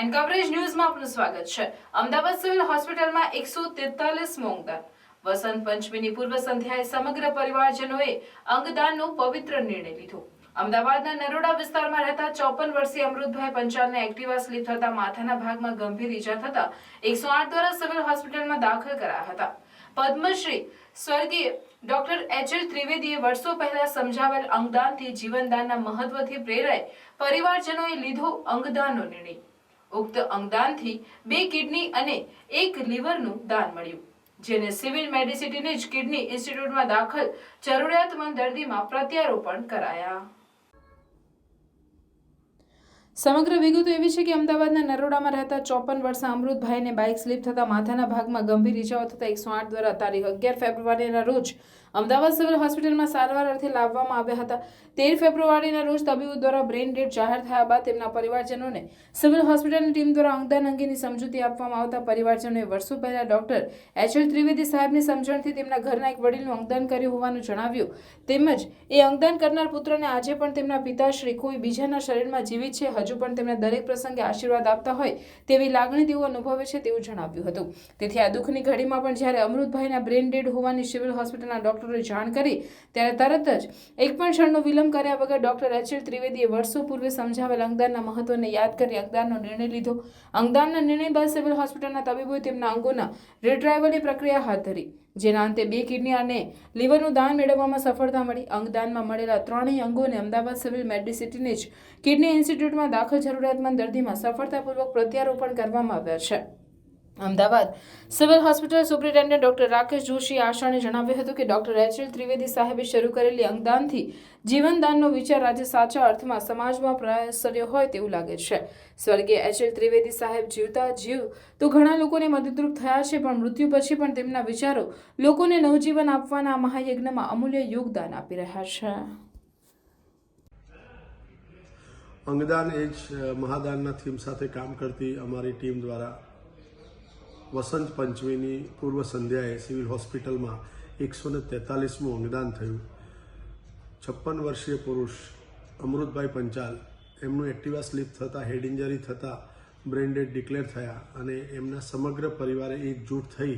And coverage ન્યૂઝમાં આપનું સ્વાગત છે અમદાવાદ સિવિલ હોસ્પિટલમાં એકસો તેતાલીસ મોંગદાન વસંત પંચમીની પૂર્વ સંધ્યાએ સમગ્ર પરિવારજનોએ અંગદાનનો પવિત્ર નિર્ણય લીધો અમદાવાદના નરોડા વિસ્તારમાં રહેતા ચોપન વર્ષીય અમૃતભાઈ પંચાલને એક્ટિવા સ્લીપ થતા માથાના ભાગમાં ગંભીર ઈજા થતા એકસો આઠ દ્વારા સિવિલ હોસ્પિટલમાં દાખલ કરાયા હતા પદ્મશ્રી સ્વર્ગીય ડોક્ટર એચ એલ ત્રિવેદીએ વર્ષો પહેલા સમજાવેલ અંગદાનથી જીવનદાનના મહત્વથી પ્રેરાય. પરિવારજનોએ લીધો અંગદાનનો નિર્ણય. ઉક્ત અંગદાનથી બે કિડની અને એક લીવરનું દાન મળ્યું, જેને સિવિલ મેડિસિટીની જ કિડની ઇન્સ્ટિટ્યૂટમાં દાખલ જરૂરિયાતમંદ દર્દીમાં પ્રત્યારોપણ કરાયા. સમગ્ર વિગતો એવી છે કે અમદાવાદના નરોડામાં રહેતા ચોપન વર્ષના અમૃતભાઈને બાઇક સ્લીપ થતા માથાના ભાગમાં ગંભીર ઇજાઓ થતા એકસો આઠ દ્વારા તારીખ અગિયાર ફેબ્રુઆરીના રોજ અમદાવાદ સિવિલ હોસ્પિટલમાં સારવાર અર્થે લાવવામાં આવ્યા હતા. તેર ફેબ્રુઆરીના રોજ તબીબો દ્વારા બ્રેઇન ડેડ જાહેર થયા બાદ તેમના પરિવારજનોને સિવિલ હોસ્પિટલની ટીમ દ્વારા અંગદાન અંગેની સમજૂતી આપવામાં આવતા પરિવારજનોએ વર્ષો પહેલા ડોક્ટર એચ એલ ત્રિવેદી સાહેબની સમજણથી તેમના ઘરના એક વડીલનું અંગદાન કર્યું હોવાનું જણાવ્યું. તેમજ એ અંગદાન કરનાર પુત્રને આજે પણ તેમના પિતાશ્રી કોઈ બીજાના શરીરમાં જીવિત છે, હજુ પણ તેમને દરેક પ્રસંગે આશીર્વાદ આપતા હોય તેવી લાગણી તેઓ અનુભવે છે તેવું જણાવ્યું હતું. તેથી આ દુઃખની ઘડીમાં પણ જ્યારે અમૃતભાઈના બ્રેન ડેડ હોવાની સિવિલ હોસ્પિટલના ડોક્ટરોએ જાણ કરી, ત્યારે તરત જ એક પણ ક્ષણનો વિલંબ કર્યા વગર ડોક્ટર એચ એલ ત્રિવેદીએ વર્ષો પૂર્વે સમજાવેલ અંગદાનના મહત્વને યાદ કરી અંગદાનનો નિર્ણય લીધો. અંગદાનના નિર્ણય બાદ સિવિલ હોસ્પિટલના તબીબોએ તેમના અંગોના રિટ્રાઇવલની પ્રક્રિયા હાથ ધરી. જેના અંતે બે કિડની અને લીવરનું દાન મેળવવામાં સફળતા મળી. અંગદાનમાં મળેલા ત્રણેય અંગોને અમદાવાદ સિવિલ મેડિસિટીની જ કિડની ઇન્સ્ટિટ્યૂટમાં દાખલ જરૂરિયાતમંદ દર્દીમાં સફળતાપૂર્વક પ્રત્યારોપણ કરવામાં આવ્યા છે. Ahmedabad. Civil hospital superintendent doctor Rakesh Joshi આશાને જણાવ્યું હતું કે ડોક્ટર એચ એલ ત્રિવેદી સાહેબે શરૂ કરેલી અંગદાનથી જીવનદાનનો વિચાર આજે સાચા અર્થમાં સમાજમાં પ્રસર્યો હોય તેવું લાગે છે. સ્વર્ગીય એચ એલ ત્રિવેદી સાહેબ જીવતા જીવ તો ઘણા લોકોને મદદરૂપ થયા છે, પણ મૃત્યુ પછી પણ તેમના વિચારો લોકોને નવજીવન આપવાના મહાયજ્ઞમાં અમૂલ્ય યોગદાન આપી રહ્યા છે. અંગદાન એ જ મહાદાનના થીમ સાથે કામ કરતી અમારી ટીમ દ્વારા વસંત પંચમીની પૂર્વ સંધ્યાએ સિવિલ હોસ્પિટલમાં એકસો ને તેતાલીસમું અંગદાન થયું. છપ્પન વર્ષીય પુરુષ અમૃતભાઈ પંચાલ એમનું એક્ટિવા સ્લીપ થતાં હેડ ઇન્જરી થતાં બ્રેન ડેડ ડિક્લેર થયા અને એમના સમગ્ર પરિવારે એકજૂટ થઈ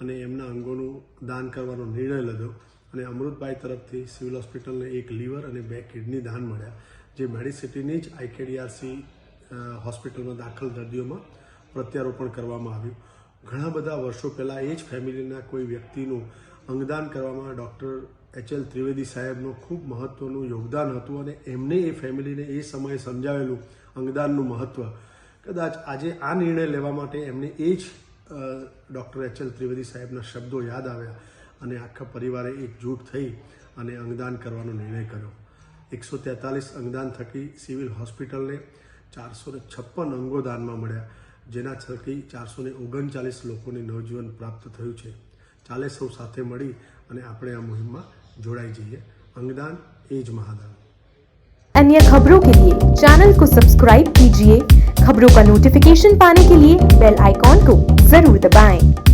અને એમના અંગોનું દાન કરવાનો નિર્ણય લીધો અને અમૃતભાઈ તરફથી સિવિલ હોસ્પિટલને એક લીવર અને બે કિડની દાન મળ્યા, જે મેડિસિટીની જ આઈકેડીઆરસી હોસ્પિટલમાં દાખલ દર્દીઓમાં પ્રત્યારોપણ કરવામાં આવ્યું. ઘણા બધા વર્ષો પહેલાં એ જ ફેમિલીના કોઈ વ્યક્તિનું અંગદાન કરવામાં ડૉક્ટર એચ એલ ત્રિવેદી સાહેબનું ખૂબ મહત્ત્વનું યોગદાન હતું અને એમને એ ફેમિલીને એ સમયે સમજાવેલું અંગદાનનું મહત્ત્વ કદાચ આજે આ નિર્ણય લેવા માટે એમને એ જ ડૉક્ટર એચ એલ ત્રિવેદી સાહેબના શબ્દો યાદ આવ્યા અને આખા પરિવારે એકજૂટ થઈ અને અંગદાન કરવાનો નિર્ણય કર્યો. એકસો તેતાલીસ અંગદાન થકી સિવિલ હોસ્પિટલને ચારસો છપ્પન અંગો દાનમાં મળ્યા. જેના થકી ચારસો ને ઓગણચાલીસ લોકોને નવજીવન પ્રાપ્ત થયું છે ચાલે સૌ સાથે મળી અને આપણે આ મુહિમમાં જોડાઈ જઈએ અંગદાન એ જ મહાદાન अन्य खबरों के लिए चैनल को सब्सक्राइब कीजिए खबरों का नोटिफिकेशन पाने के लिए बेल आइकॉन को जरूर दबाएं।